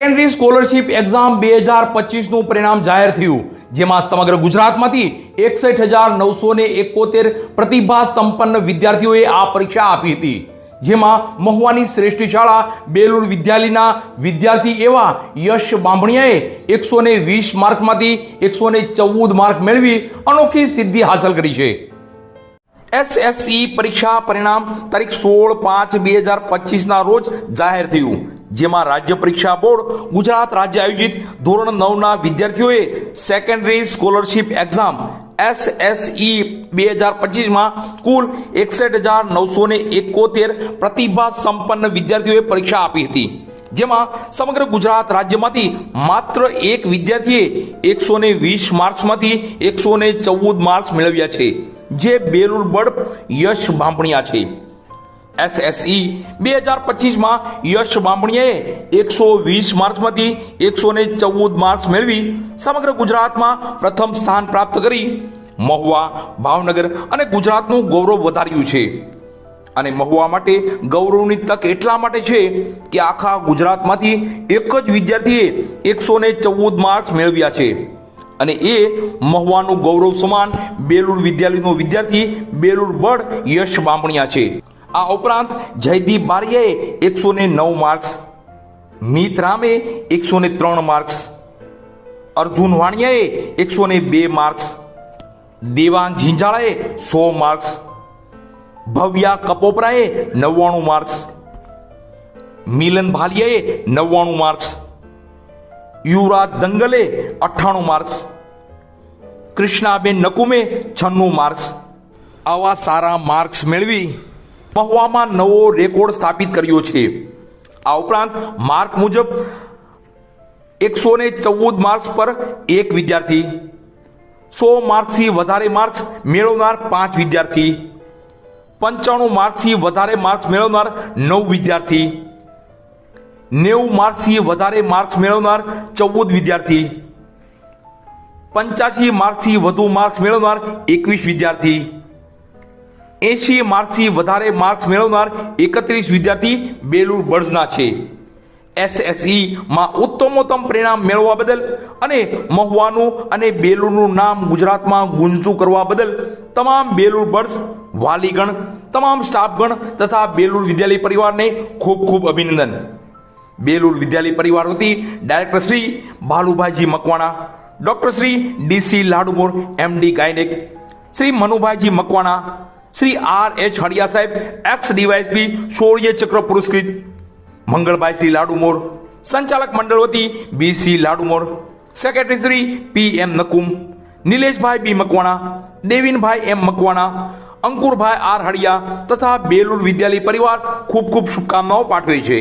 Secondary scholarship exam બે હજાર પચીસનું પરિણામ જાહેર થયું, જેમાં સમગ્ર ગુજરાતમાંથી એકસઠ હજાર નવસો ને એકોતેર પ્રતિભા સંપન્ન વિદ્યાર્થીઓએ આ પરીક્ષા આપી હતી, જેમાં મહુવાની શ્રેષ્ઠ શાળા, બેલુર વિદ્યાલયના વિદ્યાર્થી એવા યશ બાંભણિયાએ એકસો ને વીસ માર્કમાંથી એકસો ને ચૌદ માર્ક મેળવી અનોખી સિદ્ધિ હાંસલ કરી છે. એસએસસી પરીક્ષા પરિણામ તારીખ સોળ પાંચ બે હજાર પચીસના રોજ જાહેર થયું જેમાં રાજ્ય પરીક્ષા બોર્ડ ગુજરાત રાજ્ય આયોજિત ધોરણ નવના વિદ્યાર્થીઓએ સેકન્ડરી સ્કોલરશિપ એક્ઝામ એસએસઈ બે હજાર પચીસમાં કુલ એકસઠ હજાર નવસો ને એકોતેર પ્રતિભા સંપન્ન વિદ્યાર્થીઓએ પરીક્ષા આપી હતી. જેમાં સમગ્ર ગુજરાત રાજ્યમાંથી માત્ર એક વિદ્યાર્થીએ એકસો ને વીસ માર્ક્સમાંથી એકસો ને ચૌદ માર્ક્સ મેળવ્યા છે, જે બેલુર બળ યશ બાંભણિયા છે. એસએસઈ બે હજાર પચીસમાં યશ બામણીએ એકસો વીસ માર્ક્સમાંથી એકસો ને ચૌદ માર્ક્સ મેળવી સમગ્ર ગુજરાતમાં પ્રથમ સ્થાન પ્રાપ્ત કરી. મહુવા, ભાવનગર અને ગુજરાતનું ગૌરવ વધાર્યું છે. અને મહુવા માટે ગૌરવની તક એટલા માટે છે કે આખા ગુજરાતમાંથી એક જ વિદ્યાર્થીએ એકસો ને ચૌદ માર્ક્સ મેળવ્યા છે. અને એ મહુવાનું ગૌરવ સમાન બેલુર વિદ્યાલયનો વિદ્યાર્થી બેલુર બળ યશ બામણિયા છે. આ ઉપરાંત જયદીપ બારિયાએ એકસો ને નવ માર્ક્સ, મિત રામે એકસો ને ત્રણ માર્ક્સ, અર્જુન વાણિયાએ એકસો ને બે માર્ક્સ દેવાન ઝીંઝાળાએ સો માર્ક્સ, ભવ્યા કપોપરાએ નવ્વાણું માર્ક્સ, મિલન ભાલિયાએ નવ્વાણું માર્ક્સ, યુવરાજ દંગલે અઠ્ઠાણું માર્ક્સ, કૃષ્ણાબેન નકુમે છન્નું માર્ક્સ. આવા સારા માર્ક્સ મેળવી મહુવામાં નવો રેકોર્ડ સ્થાપિત કર્યો છે. આ ઉપરાંત માર્ક મુજબ એકસો ને ચૌદ માર્ક્સ પર એક વિદ્યાર્થી, સો માર્ક્સથી વધારે માર્ક્સ મેળવનાર પાંચ વિદ્યાર્થી, પંચાણું માર્ક્સથી વધારે માર્ક્સ મેળવનાર નવ વિદ્યાર્થી, નેવું માર્ક્સથી વધારે માર્ક્સ મેળવનાર ચૌદ વિદ્યાર્થી, પંચ્યાસી માર્ક્સથી વધુ માર્ક્સ મેળવનાર એકવીસ વિદ્યાર્થી એંશી માર્ક્સથી વધારે માર્ક્સ મેળવનાર એકત્રીસ વિદ્યાર્થી બેલુર બર્ડ્સના છે. એસએસઈ માં ઉત્તમોત્તમ પરિણામ મેળવવા બદલ અને મહુવાનું અને બેલુરનું નામ ગુજરાતમાં ગુંજતું કરવા બદલ તમામ બેલુર બર્ડ્સ વાલીગણ, તમામ સ્ટાફગણ તથા બેલુર વિદ્યાલય પરિવારને ખૂબ ખૂબ અભિનંદન. બેલુર વિદ્યાલય પરિવાર વતી director Shri Bhalubhaiji Makwana, doctor Shri DC Ladumor MD gynaec, Shri Manubhaiji Makwana Shri R H Hadiya સાહેબ એક્સ ડીવાયસપી શૌર્ય ચક્ર પુરસ્કૃત, મંગળભાઈ શ્રી લાડુમોર, સંચાલક મંડળ વતી B C Ladumor secretary Shri P M Nakum, Nileshbhai B Makwana, Devinbhai M Makwana, Ankurbhai R Hadiya તથા બેલુર વિદ્યાલય પરિવાર ખૂબ ખૂબ શુભકામનાઓ પાઠવે છે.